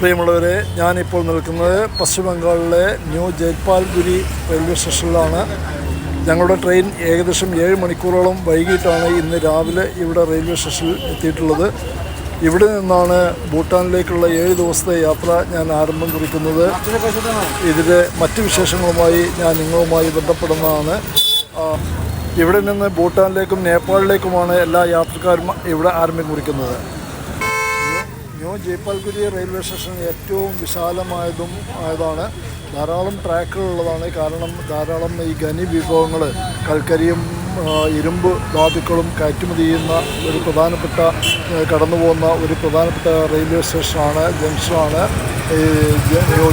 പ്രിയമുള്ളവരെ ഞാനിപ്പോൾ നിൽക്കുന്നത് പശ്ചിമ ബംഗാളിലെ ന്യൂ ജയ്പാൽഗുരി റെയിൽവേ സ്റ്റേഷനിലാണ്. ഞങ്ങളുടെ ട്രെയിൻ ഏകദേശം ഏഴ് മണിക്കൂറോളം വൈകിട്ടാണ് ഇന്ന് രാവിലെ ഇവിടെ റെയിൽവേ സ്റ്റേഷനിൽ എത്തിയിട്ടുള്ളത്. ഇവിടെ നിന്നാണ് ഭൂട്ടാനിലേക്കുള്ള ഏഴ് ദിവസത്തെ യാത്ര ഞാൻ ആരംഭം കുറിക്കുന്നത്. ഇതിലെ മറ്റ് വിശേഷങ്ങളുമായി ഞാൻ നിങ്ങളുമായി ബന്ധപ്പെടുന്നതാണ്. ഇവിടെ നിന്ന് ഭൂട്ടാനിലേക്കും നേപ്പാളിലേക്കുമാണ് എല്ലാ യാത്രക്കാരും ഇവിടെ ആരംഭം കുറിക്കുന്നത്. ന്യൂ ജയ്പാൽഗുരി റെയിൽവേ സ്റ്റേഷൻ ഏറ്റവും വിശാലമായതും ആയതാണ്. ധാരാളം ട്രാക്കുകളുള്ളതാണ് കാരണം ധാരാളം ഈ ഖനി വിഭവങ്ങൾ കൽക്കരിയും ഇരുമ്പ് ധാതുക്കളും കയറ്റുമതി ചെയ്യുന്ന ഒരു പ്രധാനപ്പെട്ട കടന്നു പോകുന്ന ഒരു പ്രധാനപ്പെട്ട റെയിൽവേ സ്റ്റേഷനാണ് ജംഗ്ഷനാണ് ന്യൂ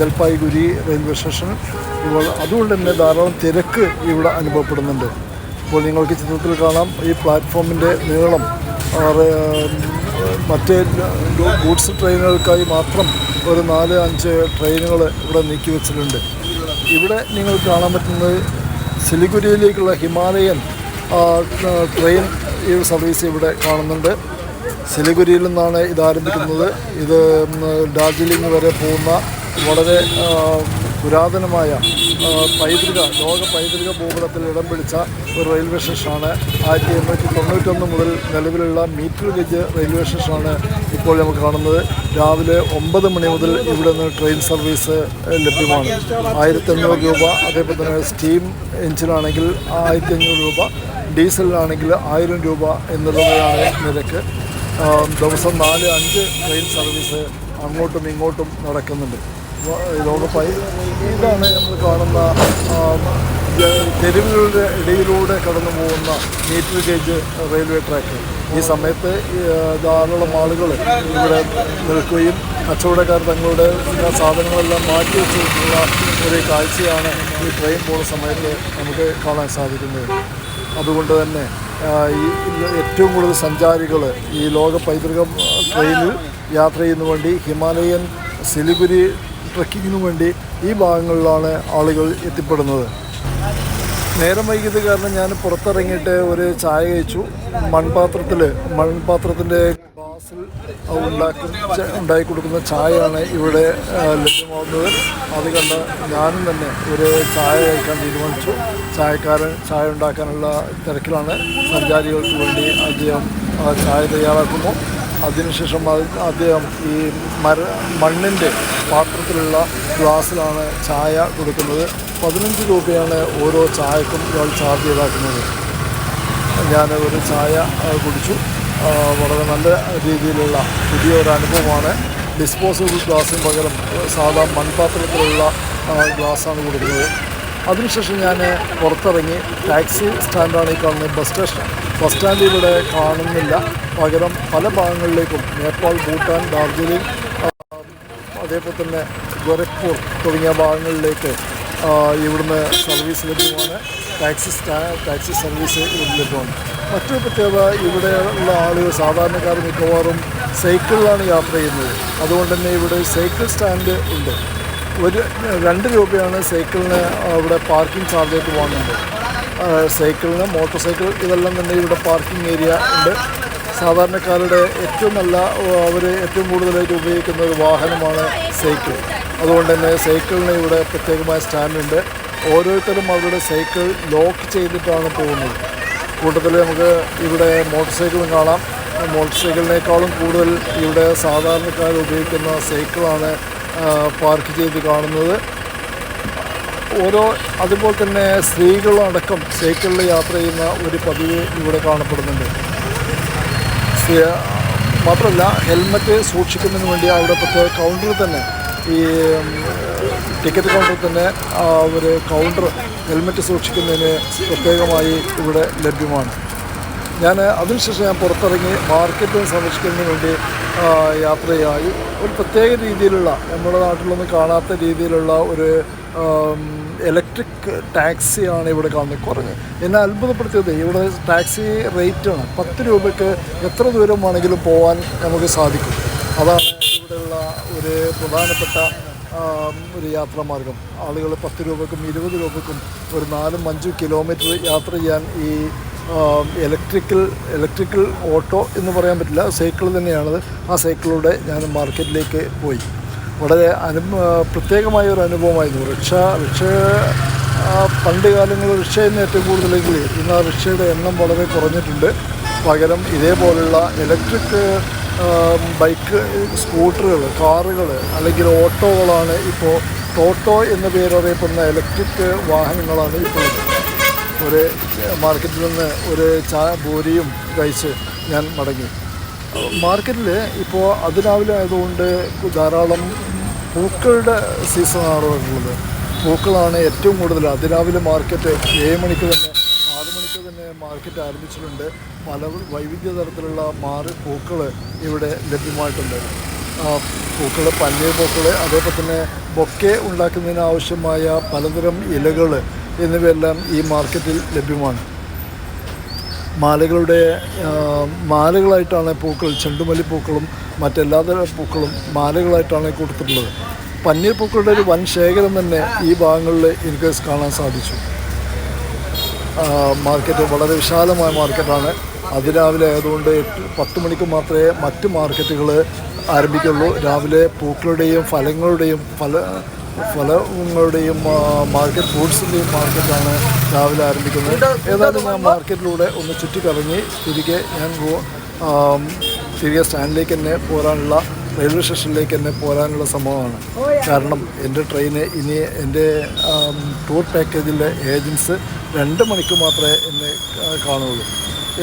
ജൽപായ്ഗുരി റെയിൽവേ സ്റ്റേഷൻ. ഇപ്പോൾ അതുകൊണ്ട് തന്നെ ധാരാളം തിരക്ക് ഇവിടെ അനുഭവപ്പെടുന്നുണ്ട്. അപ്പോൾ നിങ്ങൾക്ക് ചിത്രത്തിൽ കാണാം. ഈ പ്ലാറ്റ്ഫോമിന്റെ നീളം മറ്റ് ഗൂഡ്സ് ട്രെയിനുകൾക്കായി മാത്രം ഒരു നാല് അഞ്ച് ട്രെയിനുകൾ ഇവിടെ നീക്കി വെച്ചിട്ടുണ്ട്. ഇവിടെ നിങ്ങൾ കാണാൻ പറ്റുന്നത് സിലിഗുരിയിലേക്കുള്ള ഹിമാലയൻ ട്രെയിൻ ഈ സർവീസ് ഇവിടെ കാണുന്നുണ്ട്. സിലിഗുരിയിൽ നിന്നാണ് ഇത് ആരംഭിക്കുന്നത്. ഇത് ഡാർജിലിംഗ് വരെ പോകുന്ന വളരെ പുരാതനമായ പൈതൃക ലോക പൈതൃക ഭൂപടത്തിൽ ഇടം പിടിച്ച ഒരു റെയിൽവേ സ്റ്റേഷനാണ് ആയിരത്തി എണ്ണൂറ്റി തൊണ്ണൂറ്റൊന്ന് മുതൽ നിലവിലുള്ള മീറ്റർ ഗേജ് റെയിൽവേ സ്റ്റേഷനാണ് ഇപ്പോൾ നമുക്ക് കാണുന്നത്. രാവിലെ ഒമ്പത് മണി മുതൽ ഇവിടെ നിന്ന് ട്രെയിൻ സർവീസ് ലഭ്യമാണ്. ആയിരത്തി അഞ്ഞൂറ് രൂപ അതേപോലെ തന്നെ സ്റ്റീം എഞ്ചിനാണെങ്കിൽ ആയിരത്തി അഞ്ഞൂറ് രൂപ ഡീസലിനാണെങ്കിൽ ആയിരം രൂപ എന്നുള്ളതാണ് നിരക്ക്. ദിവസം നാല് അഞ്ച് ട്രെയിൻ സർവീസ് അങ്ങോട്ടും ഇങ്ങോട്ടും നടക്കുന്നുണ്ട്. ലോകപ്പായി ഇതാണ് നമ്മൾ കാണുന്ന തെരുവുകളുടെ ഇടയിലൂടെ കടന്നു പോകുന്ന മീറ്റർ ഗേജ് റെയിൽവേ ട്രാക്ക് ഈ സമയത്ത് ധാരാളം ആളുകൾ ഇവിടെ നിൽക്കുകയും കച്ചവടക്കാർ തങ്ങളുടെ സാധനങ്ങളെല്ലാം മാറ്റി വെച്ചിട്ടുള്ള ഒരു കാഴ്ചയാണ് ഈ ട്രെയിൻ പോകുന്ന സമയത്ത് നമുക്ക് കാണാൻ സാധിക്കുന്നത്. അതുകൊണ്ട് തന്നെ ഈ ഏറ്റവും കൂടുതൽ സഞ്ചാരികൾ ഈ ലോക പൈതൃകം ട്രെയിനിൽ യാത്ര ചെയ്യുന്ന വേണ്ടി ഹിമാലയൻ സിലിഗുരി ട്രക്കിങ്ങിനു വേണ്ടി ഈ ഭാഗങ്ങളിലാണ് ആളുകൾ എത്തിപ്പെടുന്നത്. നേരം വൈകിയത് കാരണം ഞാൻ പുറത്തിറങ്ങിയിട്ട് ഒരു ചായ കഴിച്ചു. മൺപാത്രത്തിൽ മൺപാത്രത്തിന്റെ ഗ്ലാസ്സിൽ ഉണ്ടാക്കും ഉണ്ടാക്കി കൊടുക്കുന്ന ചായയാണ് ഇവിടെ ലഭ്യമാകുന്നത്. അത് കണ്ട് ഞാനും തന്നെ ഒരു ചായ കഴിക്കാൻ തീരുമാനിച്ചു. ചായക്കാരൻ ചായ ഉണ്ടാക്കാനുള്ള തിരക്കിലാണ് സഞ്ചാരികൾക്ക് വേണ്ടി അദ്ദേഹം ചായ തയ്യാറാക്കുന്നു. അതിനുശേഷം അത് അദ്ദേഹം ഈ മര മണ്ണിന്റെ പാത്രത്തിലുള്ള ഗ്ലാസ്സിലാണ് ചായ കൊടുക്കുന്നത്. പതിനഞ്ച് രൂപയാണ് ഓരോ ചായക്കും ഇയാൾ ചാർജ് ചെയ്താക്കുന്നത്. ഞാൻ ഒരു ചായ കുടിച്ചു. വളരെ നല്ല രീതിയിലുള്ള പുതിയൊരു അനുഭവമാണ്. ഡിസ്പോസിബിൾ ഗ്ലാസ്സിന് പകരം സാധാ മൺപാത്രത്തിലുള്ള ഗ്ലാസ്സാണ് കൊടുക്കുന്നത്. അതിനുശേഷം ഞാൻ പുറത്തിറങ്ങി ടാക്സി സ്റ്റാൻഡാണ് ഈ കാണുന്നത് ബസ് സ്റ്റേഷൻ ബസ് സ്റ്റാൻഡ് ഇവിടെ കാണുന്നില്ല. പകരം പല ഭാഗങ്ങളിലേക്കും നേപ്പാൾ ഭൂട്ടാൻ ഡാർജിലിംഗ് അതേപോലെ തന്നെ ഗോരഖ്പൂർ തുടങ്ങിയ ഭാഗങ്ങളിലേക്ക് ഇവിടുന്ന് സർവീസ് ലഭ്യമാണ്. ടാക്സി സ്റ്റാ ടാക്സി സർവീസ് ഇവിടെ ലഭ്യമാണ്. മറ്റൊരു പ്രത്യേകത ഇവിടെയുള്ള ആളുകൾ സാധാരണക്കാർ മിക്കവാറും സൈക്കിളിലാണ് യാത്ര ചെയ്യുന്നത്. അതുകൊണ്ട് തന്നെ ഇവിടെ സൈക്കിൾ സ്റ്റാൻഡ് ഉണ്ട്. ഒരു രണ്ട് രൂപയാണ് സൈക്കിളിന് അവിടെ പാർക്കിംഗ് ചാർജായിട്ട് വാങ്ങുന്നത്. സൈക്കിളിന് മോട്ടോർ സൈക്കിൾ ഇതെല്ലാം തന്നെ ഇവിടെ പാർക്കിംഗ് ഏരിയ ഉണ്ട്. സാധാരണക്കാരുടെ ഏറ്റവും നല്ല അവർ ഏറ്റവും കൂടുതലായിട്ട് ഉപയോഗിക്കുന്ന ഒരു വാഹനമാണ് സൈക്കിൾ. അതുകൊണ്ട് തന്നെ സൈക്കിളിന് ഇവിടെ പ്രത്യേകമായ സ്റ്റാൻഡുണ്ട്. ഓരോരുത്തരും അവരുടെ സൈക്കിൾ ലോക്ക് ചെയ്തിട്ടാണ് പോകുന്നത്. കൂട്ടത്തിൽ നമുക്ക് ഇവിടെ മോട്ടോർ സൈക്കിളും കാണാം. മോട്ടോർ സൈക്കിളിനേക്കാളും കൂടുതൽ ഇവിടെ സാധാരണക്കാർ ഉപയോഗിക്കുന്ന സൈക്കിളാണ് പാർക്ക് ചെയ്ത് കാണുന്നത്. ഓരോ അതുപോലെ തന്നെ സ്ത്രീകളടക്കം സൈക്കിളിൽ യാത്ര ചെയ്യുന്ന ഒരു പതിവ് ഇവിടെ കാണപ്പെടുന്നുണ്ട്. മാത്രമല്ല ഹെൽമറ്റ് സൂക്ഷിക്കുന്നതിന് വേണ്ടി അവിടെ പ്രത്യേക കൗണ്ടറിൽ തന്നെ ഈ ടിക്കറ്റ് കൗണ്ടറിൽ തന്നെ ഒരു കൗണ്ടർ ഹെൽമറ്റ് സൂക്ഷിക്കുന്നതിന് പ്രത്യേകമായി ഇവിടെ ലഭ്യമാണ്. ഞാൻ അതിനുശേഷം ഞാൻ പുറത്തിറങ്ങി മാർക്കറ്റ് സന്ദർശിക്കുന്നതിന് വേണ്ടി യാത്രയായി. ഒരു പ്രത്യേക രീതിയിലുള്ള നമ്മുടെ നാട്ടിലൊന്നും കാണാത്ത രീതിയിലുള്ള ഒരു ഇലക്ട്രിക് ടാക്സിയാണ് ഇവിടെ കാണുന്നത്. കുറഞ്ഞ്. എന്നെ അത്ഭുതപ്പെടുത്തിയത്. ഇവിടെ ടാക്സി റേറ്റാണ് പത്ത് രൂപയ്ക്ക് എത്ര ദൂരം വേണമെങ്കിലും പോകാൻ നമുക്ക് സാധിക്കും. അതാണ് ഇവിടെയുള്ള ഒരു പ്രധാനപ്പെട്ട ഒരു യാത്രാമാർഗം. ആളുകൾ പത്ത് രൂപക്കും ഇരുപത് രൂപക്കും ഒരു നാലും അഞ്ചും കിലോമീറ്റർ യാത്ര ചെയ്യാൻ ഈ ഇലക്ട്രിക്കൽ ഇലക്ട്രിക്കൽ ഓട്ടോ എന്ന് പറയാൻ പറ്റില്ല. സൈക്കിൾ തന്നെയാണത്. ആ സൈക്കിളിലൂടെ ഞാൻ മാർക്കറ്റിലേക്ക് പോയി. വളരെ അനു പ്രത്യേകമായ ഒരു അനുഭവമായിരുന്നു. റിക്ഷ റിക്ഷ പണ്ട് കാലങ്ങളിൽ റിക്ഷയെന്ന് ഏറ്റവും കൂടുതലെങ്കിൽ ഇന്ന് ആ റിക്ഷയുടെ എണ്ണം വളരെ കുറഞ്ഞിട്ടുണ്ട്. പകരം ഇതേപോലുള്ള ഇലക്ട്രിക് ബൈക്ക് സ്കൂട്ടറുകൾ കാറുകൾ അല്ലെങ്കിൽ ഓട്ടോകളാണ് ഇപ്പോൾ ടോട്ടോ എന്ന പേരറിയപ്പെടുന്ന ഇലക്ട്രിക് വാഹനങ്ങളാണ് ഇപ്പോൾ ഒരു മാർക്കറ്റിൽ നിന്ന് ഒരു ചാ ബോരിയും കഴിച്ച് ഞാൻ മടങ്ങി. മാർക്കറ്റിൽ ഇപ്പോൾ അതിരാവിലെ ആയതുകൊണ്ട് ധാരാളം പൂക്കളുടെ സീസണാണ് ഉള്ളത്. പൂക്കളാണ് ഏറ്റവും കൂടുതൽ അതിരാവിലെ മാർക്കറ്റ് ഏഴ് മണിക്ക് തന്നെ ആറ് മണിക്ക് തന്നെ മാർക്കറ്റ് ആരംഭിച്ചിട്ടുണ്ട്. പല വൈവിധ്യ തരത്തിലുള്ള മാറി പൂക്കൾ ഇവിടെ ലഭ്യമായിട്ടുണ്ട്. പൂക്കൾ പന്നീർ പൂക്കൾ അതേപോലെ തന്നെ ബൊക്കെ ഉണ്ടാക്കുന്നതിന് ആവശ്യമായ പലതരം ഇലകൾ എന്നിവയെല്ലാം ഈ മാർക്കറ്റിൽ ലഭ്യമാണ്. മാലകളുടെ മാലകളായിട്ടാണ് പൂക്കൾ ചെണ്ടുമല്ലി പൂക്കളും മറ്റെല്ലാതര പൂക്കളും മാലകളായിട്ടാണ് കൊടുത്തിട്ടുള്ളത്. പന്നീർ പൂക്കളുടെ ഒരു വൻ ശേഖരം തന്നെ ഈ ഭാഗങ്ങളിൽ എനിക്ക് കാണാൻ സാധിച്ചു. മാർക്കറ്റ് വളരെ വിശാലമായ മാർക്കറ്റാണ്. അതിരാവിലെ ആയതുകൊണ്ട് പത്ത് മണിക്ക് മാത്രമേ മറ്റ് മാർക്കറ്റുകൾ ആരംഭിക്കുള്ളൂ. രാവിലെ പൂക്കളുടെയും ഫലങ്ങളുടെയും ഫല ഫലങ്ങളുടെയും മാർക്കറ്റ് ഫ്രൂട്ട്സിന്റെയും മാർക്കറ്റാണ് രാവിലെ ആരംഭിക്കുന്നത്. ഏതായാലും ഞാൻ മാർക്കറ്റിലൂടെ ഒന്ന് ചുറ്റിക്കറങ്ങി തിരികെ ഞാൻ തിരികെ സ്റ്റാൻഡിലേക്ക് തന്നെ പോരാനുള്ള റെയിൽവേ സ്റ്റേഷനിലേക്ക് തന്നെ പോരാനുള്ള സംഭവമാണ് കാരണം എന്റെ ട്രെയിന് ഇനി എന്റെ ടൂർ പാക്കേജിലെ ഏജൻസ് രണ്ട് മണിക്ക് മാത്രമേ എന്നെ കാണുകയുള്ളൂ.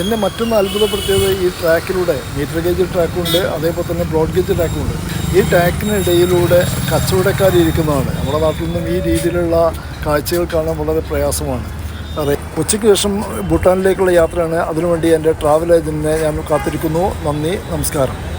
എന്നെ മറ്റൊന്ന് അത്ഭുതപ്പെടുത്തിയത് ഈ ട്രാക്കിലൂടെ മീറ്റർ ഗേജ് ട്രാക്കുണ്ട് അതേപോലെ തന്നെ ബ്രോഡ് ഗേജ് ട്രാക്കുണ്ട് ഈ ടാങ്കിനിടയിലൂടെ കച്ചവടക്കാർ ഇരിക്കുന്നതാണ്. നമ്മുടെ നാട്ടിൽ നിന്നും ഈ രീതിയിലുള്ള കാഴ്ചകൾ കാണാൻ വളരെ പ്രയാസമാണ്. ഉച്ചയ്ക്ക് ശേഷം ഭൂട്ടാനിലേക്കുള്ള യാത്രയാണ്. അതിനുവേണ്ടി എന്റെ ട്രാവൽ ഏജന്റിനെ ഞാൻ കാത്തിരിക്കുന്നു. നന്ദി നമസ്കാരം.